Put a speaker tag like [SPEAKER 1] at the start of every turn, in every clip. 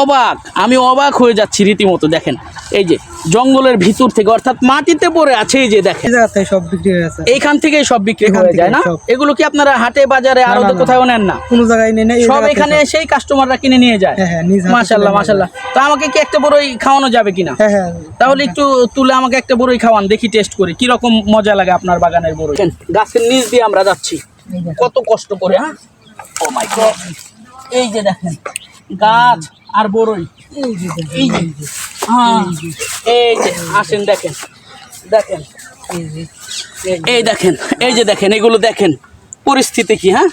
[SPEAKER 1] অবাক আমি অবাক হয়ে যাচ্ছি রীতিমতো দেখেন। এই যে জঙ্গলের ভিতর থেকে অর্থাৎ মাটিতে পড়ে আছে এই যে দেখেন।
[SPEAKER 2] থেকে সব বিক্রি হয়ে গেছে।
[SPEAKER 1] এইখান থেকেই সব বিক্রি হয়ে যায় না? এগুলো কি আপনারা হাটে বাজারে
[SPEAKER 2] আরও।
[SPEAKER 1] কোথাও নেন না?
[SPEAKER 2] কোনো জায়গায় নেই
[SPEAKER 1] সব এখানে। এসেই কাস্টমাররা কিনে নিয়ে যায়।
[SPEAKER 2] হ্যাঁ হ্যাঁ
[SPEAKER 1] মাশাল্লাহ মাশাল্লাহ তো আমাকে কি একটা বড়ই খাওয়ানো যাবে কিনা?
[SPEAKER 2] হ্যাঁ হ্যাঁ।
[SPEAKER 1] তাহলে একটু তুলে আমাকে একটা বড়ই খাওয়ান দেখি টেস্ট করি কি রকম মজা লাগে আপনার বাগানের বড়ই। গাছের নিচ দিয়ে আমরা যাচ্ছি। কত কষ্ট করে হ্যাঁ? ও মাই গড এই যে দেখেন গাছ আর বড়ই।
[SPEAKER 2] এই যে
[SPEAKER 1] হ্যাঁ। এই যে, আসেন, দেখেন। দেখেন।
[SPEAKER 2] এই
[SPEAKER 1] দেখেন, এই যে দেখেন, এগুলো দেখেন। পরিস্থিতি কি হ্যাঁ?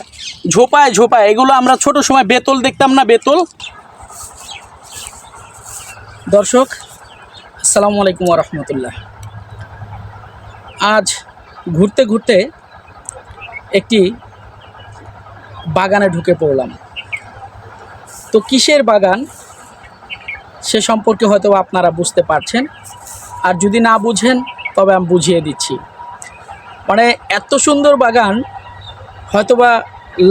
[SPEAKER 1] ঝোপায় ঝোপায়, এগুলো আমরা ছোট সময় বেতল দেখতাম না, বেতল? দর্শক, আসসালামু আলাইকুম রহমতুল্লাহ। আজ ঘুরতে ঘুরতে একটি বাগানে ঢুকে পড়লাম। তো কিসের বাগান? সে সম্পর্কে হয়তো আপনারা বুঝতে পারছেন। আর যদি না বুঝেন, তবে আমি বুঝিয়ে দিচ্ছি। মানে এত সুন্দর বাগান, হয়তোবা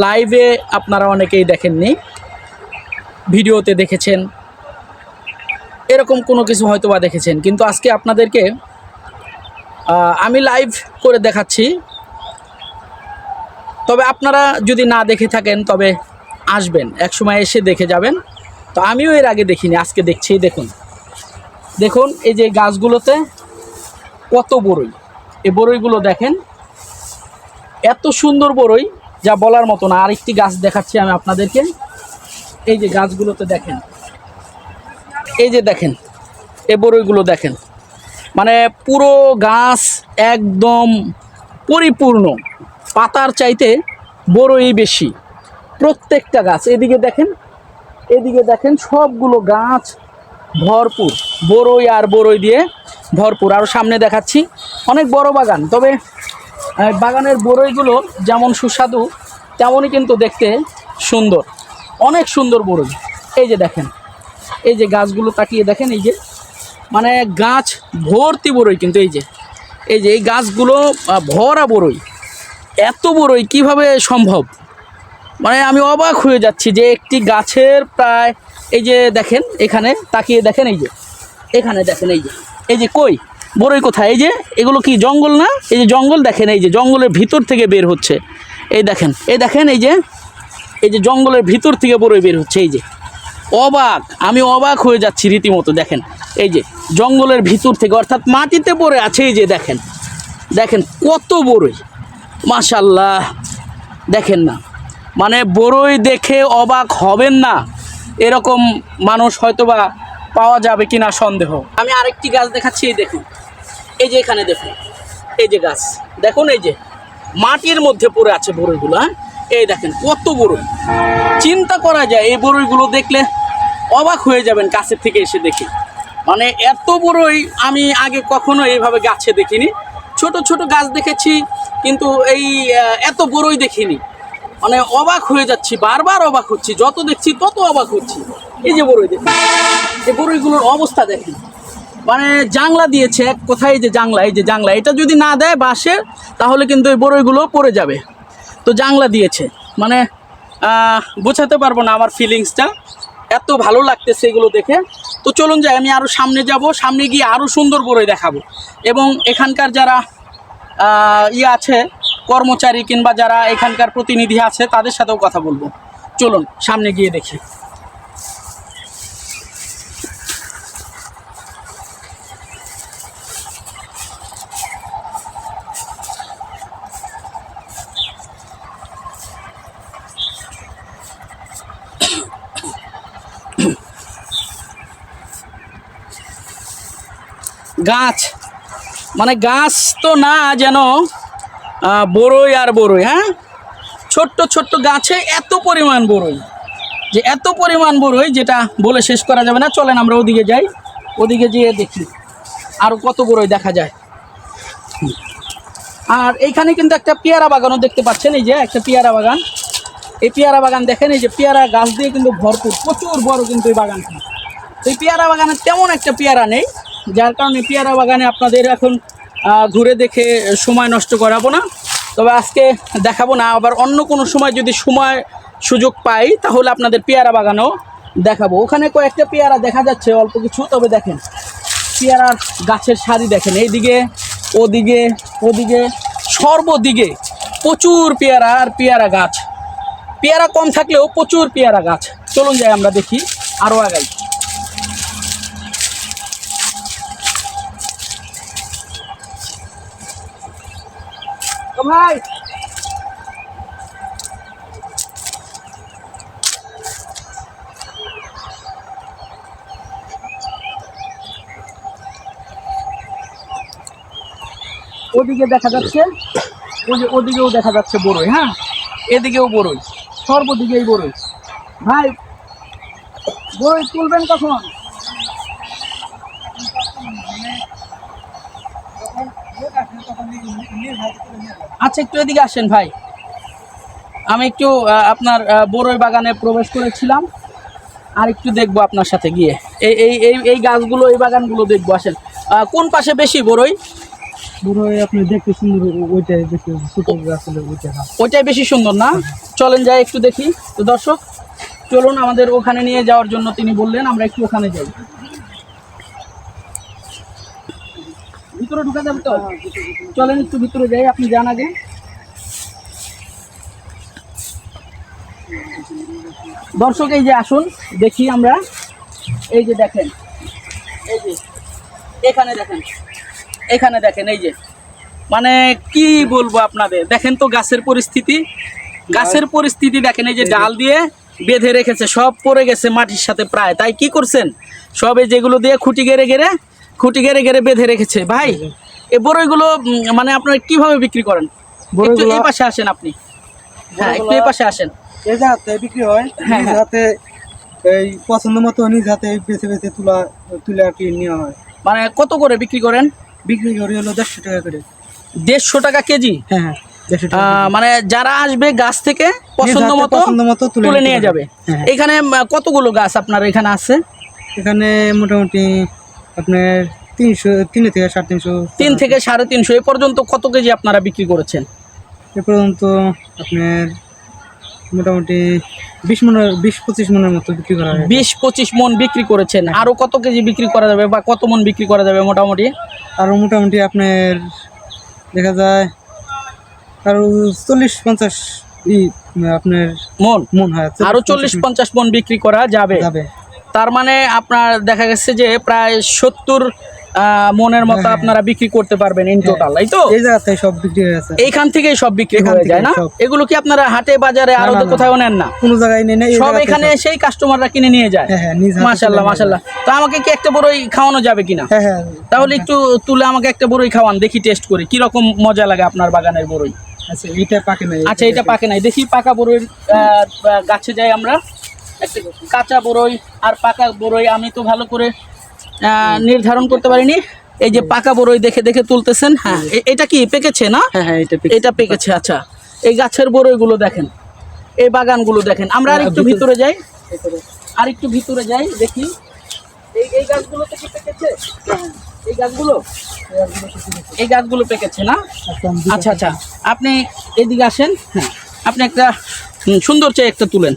[SPEAKER 1] লাইভে আপনারা অনেকেই দেখেননি, ভিডিওতে দেখেছেন, এরকম কোনো কিছু হয়তোবা দেখেছেন। কিন্তু আজকে আপনাদেরকে আমি লাইভ করে দেখাচ্ছি। তবে আপনারা যদি না দেখে থাকেন, তবে আসবেন এক সময় এসে দেখে যাবেন। তো আমিও এর আগে দেখিনি, আজকে দেখছি দেখুন। দেখুন, এই যে গাছগুলোতে কত বড়ই এই বড়ইগুলো দেখেন, এত সুন্দর বড়ই যা বলার মতো না। আরেকটি গাছ দেখাচ্ছি আমি আপনাদেরকে। এই যে গাছগুলোতে দেখেন, এই যে দেখেন, এই বড়ইগুলো দেখেন। মানে পুরো গাছ একদম পরিপূর্ণ। পাতার চাইতে বড়ই বেশি। প্রত্যেকটা গাছ। এদিকে দেখেন এদিকে দেখেন সবগুলো গাছ ভরপুর। বড়ই আর বড়ই দিয়ে ভরপুর। আরও সামনে দেখাচ্ছি, অনেক বড় বাগান, তবে বাগানের বড়ইগুলো যেমন সুস্বাদু, তেমনই কিন্তু দেখতে সুন্দর। অনেক সুন্দর বড়ই এই যে দেখেন, এই যে গাছগুলো তাকিয়ে দেখেন, এই যে মানে গাছ ভর্তি বড়ই কিন্তু এই যে। এই যে এই গাছগুলো ভরা বড়ই এত বড়ই কীভাবে সম্ভব? মানে আমি অবাক হয়ে যাচ্ছি যে একটি গাছের প্রায়, এই যে দেখেন, এখানে তাকিয়ে দেখেন, এই যে, এখানে দেখেন, এই যে এই যে কই? বড়ই কোথায়? এই যে, এগুলো কি জঙ্গল না? এই যে জঙ্গল দেখেন, এই যে জঙ্গলের ভিতর থেকে বের হচ্ছে। এই দেখেন এই দেখেন, এই যে এই যে জঙ্গলের ভিতর থেকে বড়ই বের হচ্ছে, এই যে। অবাক, আমি অবাক হয়ে যাচ্ছি রীতিমতো, দেখেন। এই যে, জঙ্গলের ভিতর থেকে, অর্থাৎ মাটিতে পড়ে আছে, এই যে দেখেন। দেখেন কত বড়ই। মাশাল্লাহ দেখেন না। মানে বড়ই দেখে অবাক হবেন না। এরকম মানুষ হয়তোবা পাওয়া যাবে কিনা সন্দেহ। আমি আরেকটি গাছ দেখাচ্ছি, এই দেখুন। এই যে এখানে দেখুন, এই যে গাছ। দেখুন, এই যে মাটির মধ্যে পড়ে আছে বড়ইগুলো হ্যাঁ? এই দেখেন, কত বড়ই চিন্তা করা যায়, এই বড়ইগুলো দেখলে অবাক হয়ে যাবেন কাছের থেকে এসে দেখি। মানে এত বড়ই আমি আগে কখনো এইভাবে গাছে দেখিনি। ছোট ছোট গাছ দেখেছি, কিন্তু এই এত বড়ই দেখিনি। মানে অবাক হয়ে যাচ্ছি, বারবার অবাক হচ্ছি, যত দেখছি তত অবাক হচ্ছি। এই যে বড়ই দেখুন, এই বড়ইগুলোর অবস্থা দেখি মানে জাংলা দিয়েছে এক কোথায় যে জাংলা, এই যে জাংলা, এটা যদি না দেয় বাসে তাহলে কিন্তু এই বড়ইগুলো পড়ে যাবে। তো জাংলা দিয়েছে মানে বোঝাতে পারব না আমার ফিলিংসটা এত ভালো লাগতেছে এগুলো দেখে। তো চলুন যাই, আমি আরও সামনে যাব, সামনে গিয়ে আরও সুন্দর বড়ই দেখাবো। এবং এখানকার যারা ইয়ে আছে কর্মচারী কিংবা যারা এখানকার প্রতিনিধি আছে, তাদের সাথেও কথা বলব। চলুন, সামনে গিয়ে দেখি। গাছ। মানে গাছ তো না যেন বড়ই আর বড়ই হ্যাঁ? ছোট্ট ছোট্ট গাছে এত পরিমাণ বড়ই, যে এত পরিমাণ বড়ই যেটা বলে শেষ করা যাবে না। চলেন আমরা ওদিকে যাই, ওদিকে যেয়ে দেখি আরও কত বড়ই দেখা যায়। আর এইখানে কিন্তু একটা পেয়ারা বাগানও দেখতে পাচ্ছেন, এই যে একটা পেয়ারা বাগান। এই পেয়ারা বাগান দেখেন, এই যে পেয়ারা গাছ দিয়ে কিন্তু ভরপুর, প্রচুর বড় কিন্তু এই বাগানটা। এই পেয়ারা বাগানে তেমন একটা পেয়ারা নেই, যার কারণে পেয়ারা বাগানে আপনাদের এখন ঘুরে দেখে সময় নষ্ট করাবো না। তবে আজকে দেখাবো না, আবার অন্য কোনো সময় যদি সময় সুযোগ পাই, তাহলে আপনাদের পেয়ারা বাগানও দেখাবো। ওখানে কয়েকটা পেয়ারা দেখা যাচ্ছে, অল্প কিছু, তবে দেখেন, পেয়ারার গাছের সারি দেখেন, এইদিকে, ওদিকে ওদিকে, সর্বদিকে প্রচুর পেয়ারা আর পেয়ারা গাছ। পেয়ারা কম থাকলেও প্রচুর পেয়ারা গাছ। চলুন যাই আমরা দেখি, আরও আগাই। ভাই। ওদিকে দেখা যাচ্ছে, ওই ওদিকেও দেখা যাচ্ছে বড়ই হ্যাঁ? এদিকেও বড়ই সর্বদিকেই বড়ই ভাই বড়ই তুলবেন কখন? আচ্ছা একটু এদিকে আসেন ভাই। আমি একটু আপনার বড়ই বাগানে প্রবেশ করেছিলাম। আর একটু দেখব আপনার সাথে গিয়ে। এই এই এই এই গাছগুলো এই বাগানগুলো দেখব আসেন। কোন পাশে বেশি বড়ই?
[SPEAKER 2] আপনি দেখতে সুন্দর ওইটাই দেখতে
[SPEAKER 1] ওইটাই বেশি সুন্দর না? চলেন যাই একটু দেখি। তো দর্শক চলুন আমাদের ওখানে নিয়ে যাওয়ার জন্য তিনি বললেন আমরা একটু ওখানে যাই। ভিতরে ঢুকা যাবে তো? চলেন একটু ভিতরে যাই, আপনি যান আগে। দর্শক, এই যে আসুন, দেখি আমরা। এই যে দেখেন, এই যে, এখানে দেখেন এখানে দেখেন, এই যে। মানে কি বলব আপনাদের? দেখেন তো গাছের পরিস্থিতি। গাছের পরিস্থিতি দেখেন, এই যে ডাল দিয়ে বেঁধে রেখেছে, সব পড়ে গেছে মাটির সাথে প্রায়। তাই কি করছেন? সব যেগুলো দিয়ে খুঁটি গেড়ে গেড়ে খুঁটি গেড়ে গেড়ে বেঁধে রেখেছে। ভাই এই বড়ইগুলো মানে আপনারা কীভাবে বিক্রি করেন? একটু এই পাশে আসেন আপনি। হ্যাঁ একটু এই পাশে আসেন।
[SPEAKER 2] এই যে হাতে বিক্রি হয়
[SPEAKER 1] হ্যাঁ,
[SPEAKER 2] নিজ
[SPEAKER 1] হ্যাঁ।
[SPEAKER 2] হাতে এই পছন্দ মতো নিজ হাতে বেছে বেছে তুলা তুলে আর কি নেওয়া হয়।
[SPEAKER 1] মানে কত করে বিক্রি করেন?
[SPEAKER 2] বিক্রি করি হলো দেড়শো টাকা করে।
[SPEAKER 1] দেড়শো টাকা কেজি?
[SPEAKER 2] হ্যাঁ হ্যাঁ
[SPEAKER 1] মানে যারা আসবে গাছ থেকে পছন্দ মতো
[SPEAKER 2] পছন্দ মতো তুলে
[SPEAKER 1] নিয়ে যাবে। এখানে কতগুলো গাছ আপনার এখানে আছে?
[SPEAKER 2] এখানে মোটামুটি আপনার তিনশো তিন থেকে সাড়ে তিনশো।
[SPEAKER 1] তিন থেকে সাড়ে তিনশো এ পর্যন্ত কত কেজি আপনারা বিক্রি করেছেন?
[SPEAKER 2] এ পর্যন্ত আপনার মোটামুটি বিশ মনের বিশ পঁচিশ মনের মতো বিক্রি করা হয়
[SPEAKER 1] বিশ পঁচিশ মন বিক্রি করেছেন। আরও কত কেজি বিক্রি করা যাবে বা কত মন বিক্রি করা যাবে মোটামুটি?
[SPEAKER 2] আরও মোটামুটি আপনার দেখা যায় আরও চল্লিশ পঞ্চাশ ই আপনার
[SPEAKER 1] মন?
[SPEAKER 2] মন হয়
[SPEAKER 1] আরও চল্লিশ পঞ্চাশ মন বিক্রি করা যাবে।
[SPEAKER 2] যাবে।
[SPEAKER 1] তার মানে আপনার দেখা গেছে যে প্রায় সত্তর মনের মতো
[SPEAKER 2] হ্যাঁ,
[SPEAKER 1] আপনারা বিক্রি করতে পারবেন ইন টোটাল এই তো?
[SPEAKER 2] এই জায়গাতে সব বিক্রি হয়ে আছে
[SPEAKER 1] এইখান থেকেই সব বিক্রি হয়ে যায় না? এগুলো কি আপনারা হাটে বাজারে
[SPEAKER 2] আরও।
[SPEAKER 1] কোথাও নেন না?
[SPEAKER 2] কোনো জায়গায় নেই
[SPEAKER 1] সব এখানে। এসেই কাস্টমাররা কিনে নিয়ে যায়।
[SPEAKER 2] হ্যাঁ হ্যাঁ নিয়ে।
[SPEAKER 1] মাশাল্লাহ তো আমাকে কি একটা বড়ই খাওয়ানো যাবে কিনা?
[SPEAKER 2] হ্যাঁ হ্যাঁ
[SPEAKER 1] তাহলে একটু তুলে আমাকে একটা বড়ই খাওয়ান দেখি টেস্ট করি। কি রকম মজা লাগে আপনার বাগানের বড়ই?
[SPEAKER 2] আচ্ছা এইটা পাকে নাই।
[SPEAKER 1] আচ্ছা এটা পাকে নাই। দেখি পাকা আহ, গাছে যাই আমরা। কাঁচা বড়ই আর পাকা বড়ই আমি তো ভালো করে নির্ধারণ করতে পারিনি। এই যে পাকা বড়ই দেখে দেখে তুলতেছেন হ্যাঁ এটা কি পেকেছে না?
[SPEAKER 2] হ্যাঁ হ্যাঁ এটা
[SPEAKER 1] এটা পেকেছে আচ্ছা। এই গাছের বড়ইগুলো দেখেন এই বাগানগুলো দেখেন। আমরা আর একটু ভিতরে। যাই। আর একটু ভিতরে যাই দেখি। এই এই গাছগুলো কি পেকেছে? এই গাছগুলো? এই গাছগুলো পেকেছে না? আচ্ছা আচ্ছা। আপনি এদিকে আসেন হ্যাঁ। আপনি একটা সুন্দর চেয়ে একটা তুলেন।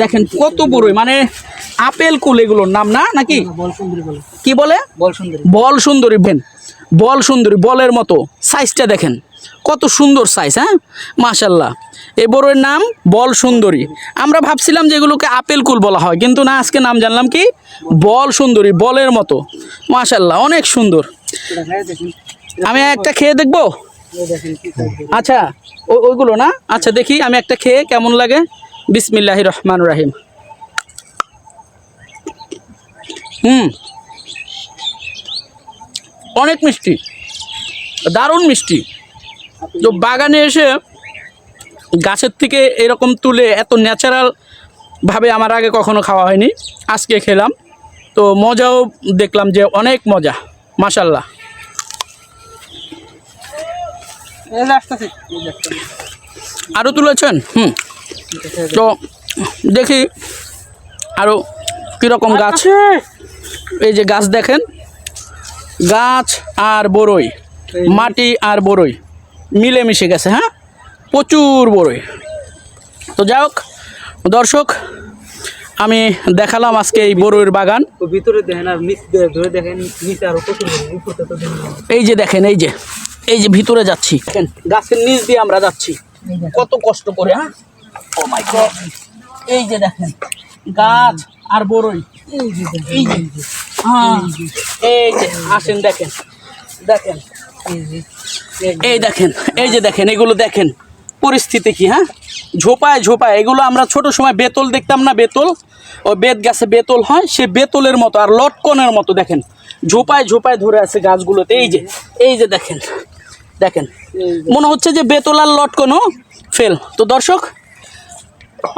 [SPEAKER 1] দেখেন কত বড়ই মানে আপেল কুল এগুলোর নাম না নাকি? কি বলে?
[SPEAKER 2] বল সুন্দরী।
[SPEAKER 1] বল সুন্দরী ভেন বল সুন্দরী বলের মতো। সাইজটা দেখেন কত সুন্দর সাইজ হ্যাঁ? মাশাল্লাহ এই বড়ের নাম বল সুন্দরী। আমরা ভাবছিলাম যে এগুলোকে আপেল কুল বলা হয় কিন্তু না আজকে নাম জানলাম কি? বল সুন্দরী বলের মতো। মাশাল্লাহ অনেক সুন্দর। আমি একটা খেয়ে দেখব? আচ্ছা ওই ওইগুলো না? আচ্ছা দেখি আমি একটা খেয়ে কেমন লাগে? বিসমিল্লাহ রহমান রাহিম। হুম। অনেক মিষ্টি। দারুণ মিষ্টি। তো বাগানে এসে গাছের থেকে এরকম তুলে এত ন্যাচারাল ভাবে আমার আগে কখনো খাওয়া হয়নি আজকে খেলাম। তো মজাও দেখলাম যে অনেক মজা
[SPEAKER 2] একটা।
[SPEAKER 1] আরও তুলেছেন? হুম। তো দেখি আরও কীরকম গাছ। এই যে গাছ দেখেন গাছ আর বড়ই মাটি আর বড়ই মিলেমিশে গেছে হ্যাঁ? প্রচুর বড়ই তো যাই হোক দর্শক আমি দেখালাম আজকে এই বড়ইয়ের বাগান।
[SPEAKER 2] ভিতরে দেখেন আর ধরে দেখেন।
[SPEAKER 1] এই যে দেখেন এই যে এই যে ভিতরে যাচ্ছি। গাছের নিচ দিয়ে আমরা যাচ্ছি। কত কষ্ট করে হ্যাঁ? ও মাই গড এই যে দেখেন, গাছ আর বড়ই
[SPEAKER 2] এই যে
[SPEAKER 1] এই যে হ্যাঁ এই যে, আসেন দেখেন দেখেন।
[SPEAKER 2] এই
[SPEAKER 1] দেখেন, এই যে দেখেন, এগুলো দেখেন, পরিস্থিতি কি হ্যাঁ? ঝোপায় ঝোপায়, এগুলো আমরা ছোট সময় বেতল দেখতাম না, বেতল? ও বেত গাছে বেতল হয়, সে বেতলের মতো আর লটকনের মতো, দেখেন। ঝোপায় ঝোপায় ধরে আছে গাছগুলোতে, এই যে এই যে দেখেন দেখেন। মনে হচ্ছে যে বেতল আর লটকনও ফেল। তো দর্শক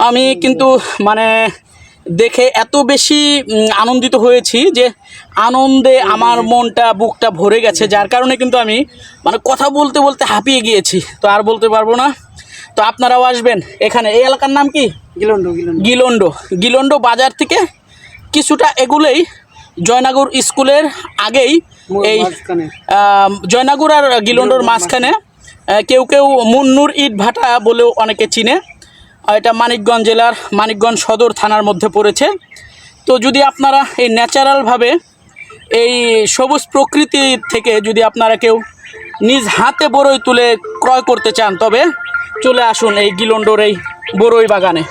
[SPEAKER 1] আমি কিন্তু মানে দেখে এত বেশি আনন্দিত হয়েছি যে আনন্দে আমার মনটা বুকটা ভরে গেছে যার কারণে কিন্তু আমি মানে কথা বলতে বলতে হাঁপিয়ে গিয়েছি। তো আর বলতে পারব না। তো আপনারাও আসবেন এখানে। এই এলাকার নাম কি?
[SPEAKER 2] গিলন্ড গিলন্ড।
[SPEAKER 1] গিলন্ডো। বাজার থেকে কিছুটা এগুলোই জয়নগর স্কুলের আগেই এই জয়নগর আর গিলন্ডোর মাঝখানে কেউ কেউ মুন্নুর ইট ভাটা বলেও অনেকে চিনে। এটা মানিকগঞ্জ জেলার মানিকগঞ্জ সদর থানার মধ্যে পড়েছে। তো যদি আপনারা এই ন্যাচারালভাবে এই সবুজ প্রকৃতি থেকে যদি আপনারা কেউ নিজ হাতে বড়ই তুলে ক্রয় করতে চান, তবে চলে আসুন এই গিলন্ডোর এই বড়ই বাগানে।